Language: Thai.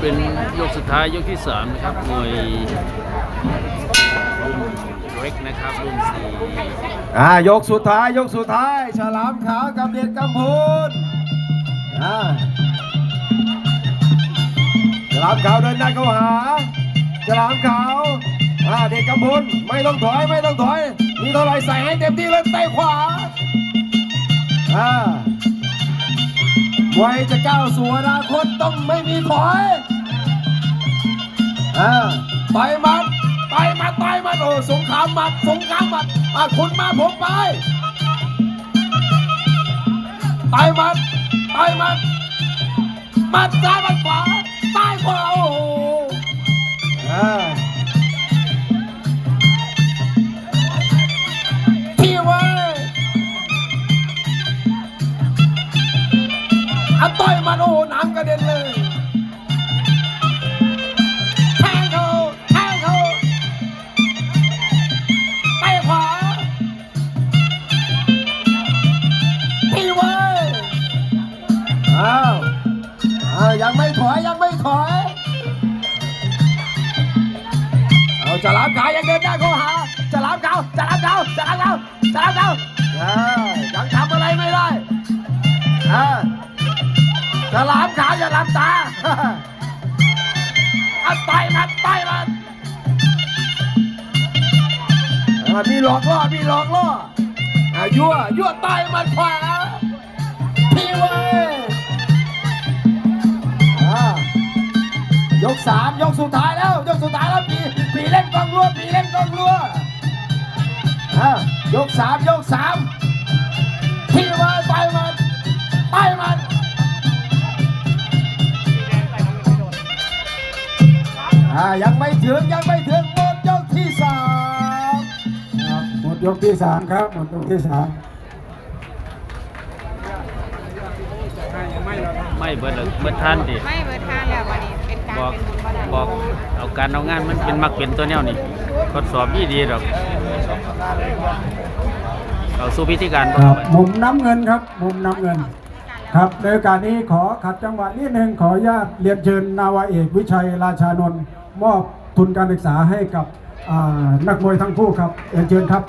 เป็นยกสุดท้ายยกที่สามนะครับมวยรุ่นเล็กนะครับรุ่นสี่อ่ายกสุดท้ายยกสุดท้ายฉลามขาวกับเด็กกำพูนอ่าฉลามขาวเดินหน้าเข้าหาฉลามขาวอ่าเด็กกำพูนไม่ต้องถอยไม่ต้องถอยมีเท่าไรใส่ให้เต็มที่เลยเตะขวา วยจะก้าวสู่อนาคตต้องไม่มีถอยอ่าไปมัดไปมัดไปมัดโอ้สงครามมัดสงครามมัดอะคุณมาผมไปไปมัดไปมัดมัดซ้ายมัดขวา โอ้โหน้ำกระเด็นเลยแทงเขาแทงเขาไปขวาที่ไว้อ้าวอ้าวยังไม่ถอยยังไม่ถอยเอาจะรับขาวยังเดินหน้าเข้าหาจะรับขาวจะรับขาวจะรับขาวจะรับขาวอ่ายัง จะรับขาวอย่ารับตาอัดต่อยมันต่อยมันอ่ามีหลอกล่อมีหลอกล่ออ่ายั่วยั่วต่อยมันขวาพี่เว้ยอ่ายกสามยกสุดท้ายแล้ว ยกสุดท้ายแล้วปีปีเล่นกองรัวปีเล่นกองรัวอ่ายกสามยกสามพี่เว้ยต่อยมันต่อยมัน อ่ายังไม่ถึงยังไม่ถึงหมดยกที่สามครับหมดยกที่สามครับหมดยกที่สามไม่เบิดเลยเบิดท่านดิ ไม่เบิดทางแล้ววันนี้เป็นการบอก เป็นบุญบ่ได้บอกเอาการเอางานมันเป็นมักเป็นตัวแนวนี่ทดสอบยี่ดีหรอกเอาสู้พิธีการครับ มุมน้ำเงินครับ มุมน้ำเงิน ครับในโอกาสนี้ขอขัดจังหวะนิดนึงขออนุญาตเรียนเชิญนาวาเอกวิชัยราชานนท์ มอบทุนการศึกษาให้กับนักมวยทั้งคู่ครับเเชิญครับ